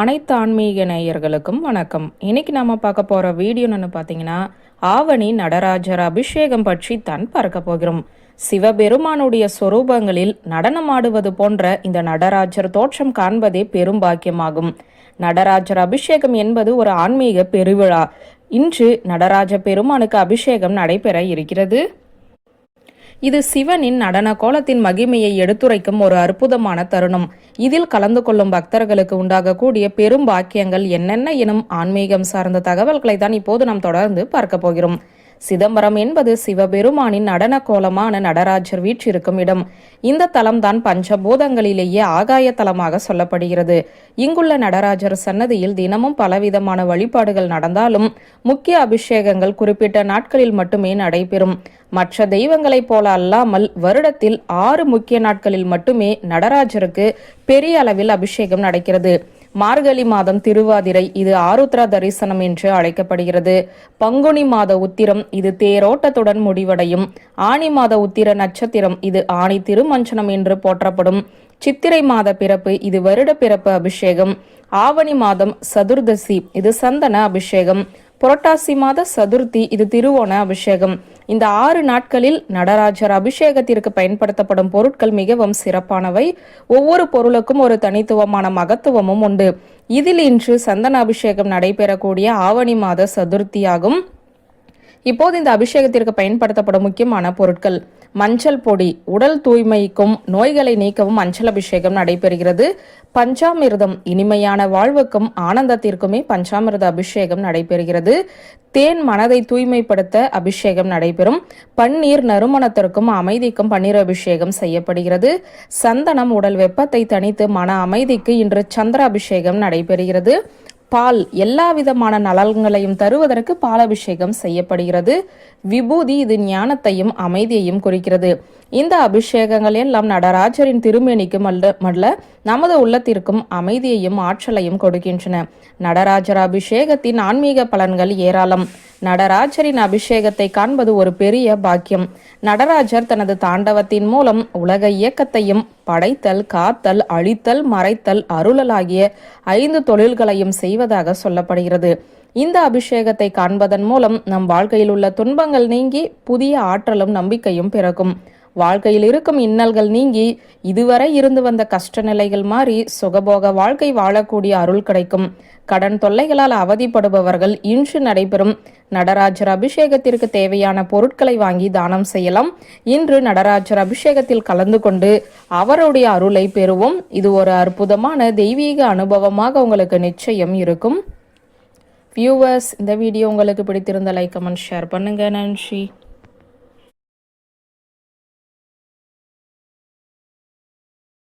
அனைத்து ஆன்மீக நேயர்களுக்கும் வணக்கம். இன்னைக்கு நாம பார்க்க போற வீடியோன்னு பார்த்தீங்கன்னா ஆவணி நடராஜர் அபிஷேகம் பற்றி தான் பார்க்க போகிறோம். சிவபெருமானுடைய சொரூபங்களில் நடனமாடுவது போன்ற இந்த நடராஜர் தோற்றம் காண்பதே பெரும் பாக்கியமாகும். நடராஜர் அபிஷேகம் என்பது ஒரு ஆன்மீக பெருவிழா. இன்று நடராஜ பெருமானுக்கு அபிஷேகம் நடைபெற இருக்கிறது. இது சிவனின் நடன கோலத்தின் மகிமையை எடுத்துரைக்கும் ஒரு அற்புதமான தருணம். இதில் கலந்து கொள்ளும் பக்தர்களுக்கு உண்டாகக்கூடிய பெரும் பாக்கியங்கள் என்னென்ன எனும் ஆன்மீகம் சார்ந்த தகவல்களை தான் இப்போது நாம் தொடர்ந்து பார்க்க போகிறோம். சிதம்பரம் என்பது சிவபெருமானின் நடன கோலமான நடராஜர் வீற்றிருக்கும் இடம். இந்த தலம்தான் பஞ்சபூதங்களிலேயே ஆகாய தலமாக சொல்லப்படுகிறது. இங்குள்ள நடராஜர் சன்னதியில் தினமும் பலவிதமான வழிபாடுகள் நடந்தாலும் முக்கிய அபிஷேகங்கள் குறிப்பிட்ட நாட்களில் மட்டுமே நடைபெறும். மற்ற தெய்வங்களைப் போல அல்லாமல் வருடத்தில் ஆறு முக்கிய நாட்களில் மட்டுமே நடராஜருக்கு பெரிய அளவில் அபிஷேகம் நடக்கிறது. மார்கழி மாதம் திருவாதிரை இது ஆருத்ரா தரிசனம் என்று அழைக்கப்படுகிறது. பங்குனி மாத உத்திரம் இது தேரோட்டத்துடன் முடிவடையும். ஆணி மாத உத்திர நட்சத்திரம் இது ஆணி திருமஞ்சனம் என்று போற்றப்படும். சித்திரை மாத பிறப்பு இது வருட பிறப்பு அபிஷேகம். ஆவணி மாதம் சதுர்தசி இது சந்தன அபிஷேகம். புரட்டாசி மாத சதுர்த்தி இது திருவோண அபிஷேகம். இந்த ஆறு நாட்களில் நடராஜர் அபிஷேகத்திற்கு பயன்படுத்தப்படும் பொருட்கள் மிகவும் சிறப்பானவை. ஒவ்வொரு பொருளுக்கும் ஒரு தனித்துவமான மகத்துவமும் உண்டு. இதில் இன்று சந்தன அபிஷேகம் நடைபெறக்கூடிய ஆவணி மாத சதுர்த்தியாகும். இப்போது இந்த அபிஷேகத்திற்கு பயன்படுத்தப்படும் முக்கியமான பொருட்கள் மஞ்சள் பொடி. உடல் தூய்மைக்கும் நோய்களை நீக்கவும் மஞ்சள் அபிஷேகம் நடைபெறுகிறது. பஞ்சாமிர்தம் இனிமையான வாழ்வுக்கும் ஆனந்தத்திற்குமே பஞ்சாமிர்த அபிஷேகம் நடைபெறுகிறது. தேன் மனதை தூய்மைப்படுத்த அபிஷேகம் நடைபெறும். பன்னீர் நறுமணத்திற்கும் அமைதிக்கும் பன்னீர் அபிஷேகம் செய்யப்படுகிறது. சந்தனம் உடல் வெப்பத்தை தணித்து மன அமைதிக்கு இன்று சந்திர அபிஷேகம் நடைபெறுகிறது. பால் எல்லா விதமான நலன்களையும் தருவதற்கு பாலபிஷேகம் செய்யப்படுகிறது. விபூதி இது ஞானத்தையும் அமைதியையும் குறிக்கிறது. இந்த அபிஷேகங்கள் எல்லாம் நடராஜரின் திருமேனிக்கும் அல்ல மல்ல நமது உள்ளத்திற்கும் அமைதியையும் ஆற்றலையும் கொடுக்கின்றன. நடராஜர் அபிஷேகத்தின் ஆன்மீக பலன்கள் ஏராளம். நடராஜரின் அபிஷேகத்தை காண்பது ஒரு பெரிய பாக்கியம். நடராஜர் தனது தாண்டவத்தின் மூலம் உலக இயக்கத்தையும் படைத்தல் காத்தல் அழித்தல் மறைத்தல் அருளல் ஆகிய ஐந்து தொழில்களையும் செய்வதாக சொல்லப்படுகிறது. இந்த அபிஷேகத்தை காண்பதன் மூலம் நம் வாழ்க்கையில் உள்ள துன்பங்கள் நீங்கி புதிய ஆற்றலும் நம்பிக்கையும் பிறக்கும். வாழ்க்கையில் இருக்கும் இன்னல்கள் நீங்கி இதுவரை இருந்து வந்த கஷ்ட நிலைகள் மாறி சுகபோக வாழ்க்கை வாழக்கூடிய அருள் கிடைக்கும். கடன் தொல்லைகளால் அவதிப்படுபவர்கள் இன்று நடைபெறும். நடராஜர் அபிஷேகத்திற்கு தேவையான பொருட்களை வாங்கி தானம் செய்யலாம். இன்று நடராஜர் அபிஷேகத்தில் கலந்து கொண்டு அவருடைய அருளை பெறுவோம். இது ஒரு அற்புதமான தெய்வீக அனுபவமாக உங்களுக்கு நிச்சயம் இருக்கும். வியூவர்ஸ் இந்த வீடியோ உங்களுக்கு பிடித்திருந்த லைக் கமெண்ட் ஷேர் பண்ணுங்கள் நன்றி.